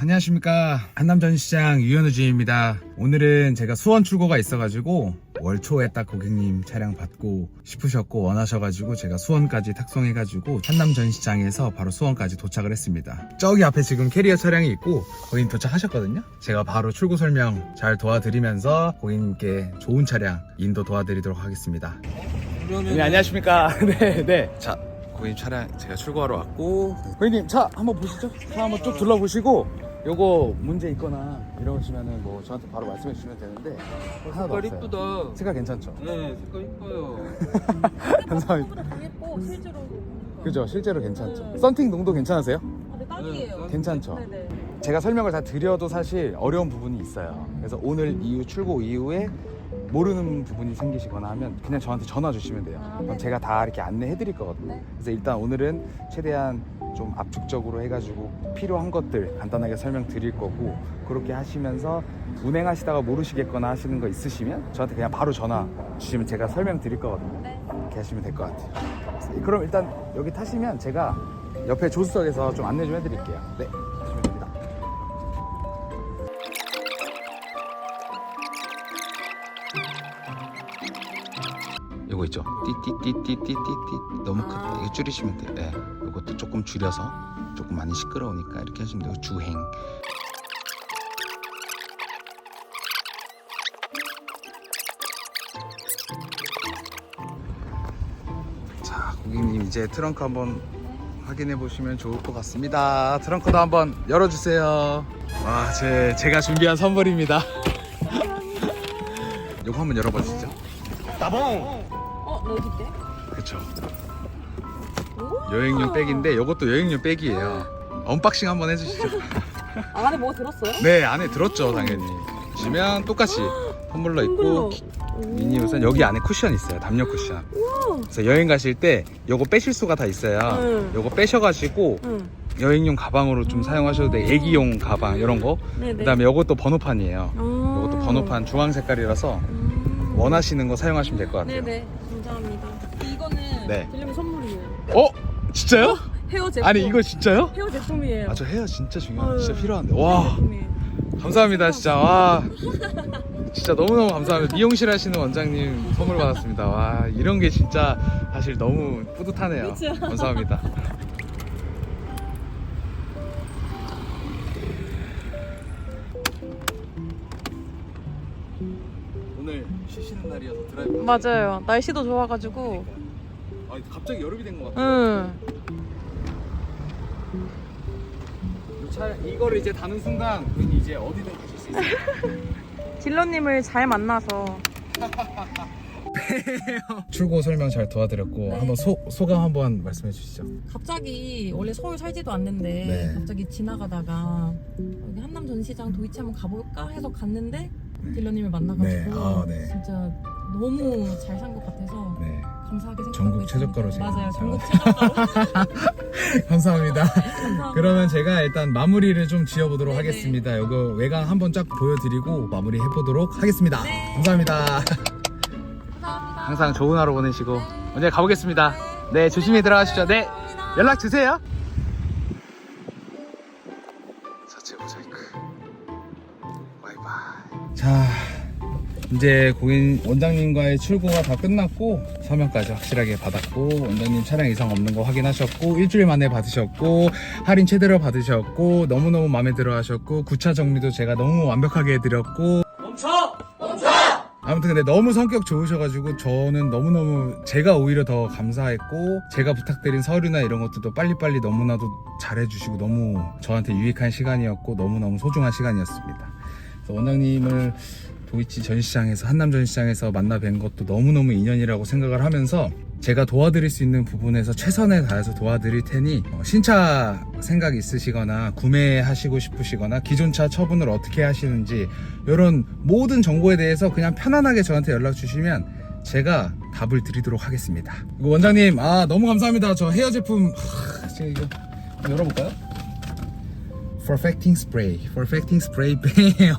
안녕하십니까. 한남전시장 유현우 주임입니다. 오늘은 제가 수원 출고가 있어가지고 월 초에 딱 고객님 차량 받고 싶으셨고 원하셔가지고 제가 수원까지 탁송해가지고 한남전시장에서 바로 수원까지 도착을 했습니다. 저기 앞에 지금 캐리어 차량이 있고 고객님 도착하셨거든요. 제가 바로 출고 설명 잘 도와드리면서 고객님께 좋은 차량 인도 도와드리도록 하겠습니다. 네 안녕하십니까. 네네 자 고객님 차량 제가 출고하러 왔고 고객님 차 한번 보시죠. 차 한번 쭉 둘러보시고 요거 문제 있거나 이러시면은 뭐 저한테 바로 말씀해 주시면 되는데 하나도 색깔 없어요 이쁘다. 색깔 괜찮죠? 네, 색깔 이뻐요. 감사합니다 더 예뻐 실제로. 그죠 실제로 괜찮죠 네. 썬팅 농도 괜찮으세요? 아, 네, 딱이에요. 네, 괜찮죠? 네네. 제가 설명을 다 드려도 사실 어려운 부분이 있어요 그래서 오늘 이후 출고 이후에 모르는 부분이 생기시거나 하면 그냥 저한테 전화 주시면 돼요 아, 그럼 네네. 제가 다 이렇게 안내해 드릴 거거든요 네. 그래서 일단 오늘은 최대한 좀 압축적으로 해가지고 필요한 것들 간단하게 설명 드릴 거고 그렇게 하시면서 운행하시다가 모르시겠거나 하시는 거 있으시면 저한테 그냥 바로 전화 주시면 제가 설명 드릴 거거든요 네. 이렇게 하시면 될 것 같아요 그럼 일단 여기 타시면 제가 옆에 조수석에서 좀 안내 좀 해드릴게요 네 있죠? 띠띠띠띠띠띠띠. 너무 크 아. 이거 줄이시면 돼요. 네. 요것도 조금 줄여서 조금 많이 시끄러우니까 이렇게 하시면 돼요. 주행. 자 고객님 이제 트렁크 한번 확인해 보시면 좋을 것 같습니다. 트렁크도 한번 열어주세요. 와 제, 제가 준비한 선물입니다. 요거 한번 열어봐 주시죠. 어, 너 어디 때? 그쵸 오. 여행용 백인데 이것도 여행용 백이에요 언박싱 한번 해주시죠 아, 안에 뭐가 들었어요? 네 안에 들었죠 당연히 보시면 똑같이 텀블러 있고 미니 우선 여기 안에 쿠션 있어요 담요 쿠션 그래서 여행 가실 때 요거 빼실 수가 다 있어요 응. 요거 빼셔가지고 응. 여행용 가방으로 좀 사용하셔도 돼 애기용 가방 이런 거 네네. 그다음에 요것도 번호판이에요 어. 요것도 번호판 주황 색깔이라서 음. 원하시는 거 사용하시면 될 것 같아요 네네. 감사합니다. 이거는 네. 들려면 선물이에요. 어? 진짜요? 헤어 제품. 아니 이거 진짜요? 헤어 제품이에요. 아 저 헤어 진짜 중요한 어. 진짜 필요한데 헤어 와 제품이에요. 감사합니다 진짜 와 진짜 너무너무 감사합니다 미용실 하시는 원장님 선물 받았습니다 와 이런 게 진짜 사실 너무 뿌듯하네요 그쵸? 감사합니다 오늘 쉬시는 날이어서 드라이브 맞아요. 날씨도 좋아가지고. 아 갑자기 여름이 된 것 같아요 응. 이 차, 이거를 이제 다는 순간 우린 이제 어디든 가실 수 있어요 딜러님을 잘 만나서. 출고 설명 잘 도와드렸고 네. 한번 소, 소감 한번 말씀해 주시죠 갑자기 원래 서울 살지도 않는데 네. 갑자기 지나가다가 여기 한남 전시장 도이치 한번 가볼까 해서 갔는데 딜러님을 만나가지고 네. 아, 네. 진짜 너무 잘 산 것 같아서 네. 감사하게 생각하고 전국 있습니다. 최저가로 제가 맞아요 잘 전국 최저가로. 감사합니다. 감사합니다. 그러면 제가 일단 마무리를 좀 지어보도록 네네. 하겠습니다. 이거 외관 한번 쫙 보여드리고 마무리 해보도록 하겠습니다. 네. 감사합니다. 감사합니다. 항상 좋은 하루 보내시고 언제 가보겠습니다. 네. 조심히 들어가시죠. 네. 연락 주세요 자 이제 고객 원장님과의 출고가 다 끝났고 서명까지 확실하게 받았고 원장님 차량 이상 없는 거 확인하셨고 일주일 만에 받으셨고 할인 최대로 받으셨고 너무너무 마음에 들어 하셨고 구차 정리도 제가 너무 완벽하게 해드렸고. 아무튼 근데 너무 성격 좋으셔가지고 저는 너무너무 제가 오히려 더 감사했고 제가 부탁드린 서류나 이런 것들도 빨리빨리 너무나도 잘해주시고 너무 저한테 유익한 시간이었고 너무너무 소중한 시간이었습니다. 원장님을 도이치 전시장에서 한남 전시장에서 만나 뵌 것도 너무너무 인연이라고 생각을 하면서 제가 도와드릴 수 있는 부분에서 최선을 다해서 도와드릴 테니 어, 신차 생각 있으시거나 구매하시고 싶으시거나 기존 차 처분을 어떻게 하시는지 이런 모든 정보에 대해서 그냥 편안하게 저한테 연락 주시면 제가 답을 드리도록 하겠습니다. 원장님 아 너무 감사합니다. 저 헤어 제품 하, 제가 이거 열어볼까요? Perfecting Spray, Perfecting Spray 뱀.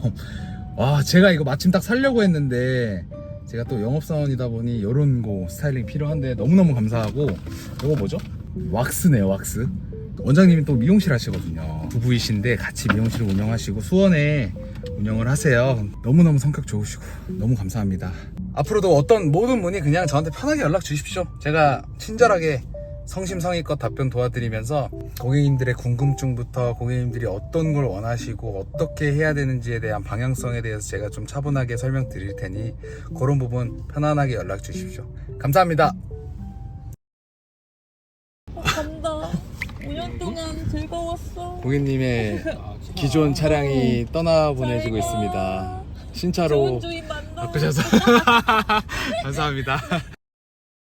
와 제가 이거 마침 딱 살려고 했는데 제가 또 영업사원이다 보니 이런 거 스타일링 필요한데 너무너무 감사하고 이거 뭐죠? 왁스네요 왁스 원장님이 또 미용실 하시거든요. 부부이신데 같이 미용실을 운영하시고 수원에 운영을 하세요. 너무너무 성격 좋으시고 너무 감사합니다. 앞으로도 어떤 모든 분이 그냥 저한테 편하게 연락 주십시오. 제가 친절하게 성심성의껏 답변 도와드리면서 고객님들의 궁금증부터 고객님들이 어떤 걸 원하시고 어떻게 해야 되는지에 대한 방향성에 대해서 제가 좀 차분하게 설명드릴 테니 그런 부분 편안하게 연락 주십시오. 감사합니다. 어, 간다. 5년 동안 즐거웠어. 고객님의 기존 차량이 떠나보내지고. 있습니다. 좋은 신차로 주인 만나. 바꾸셔서 감사합니다.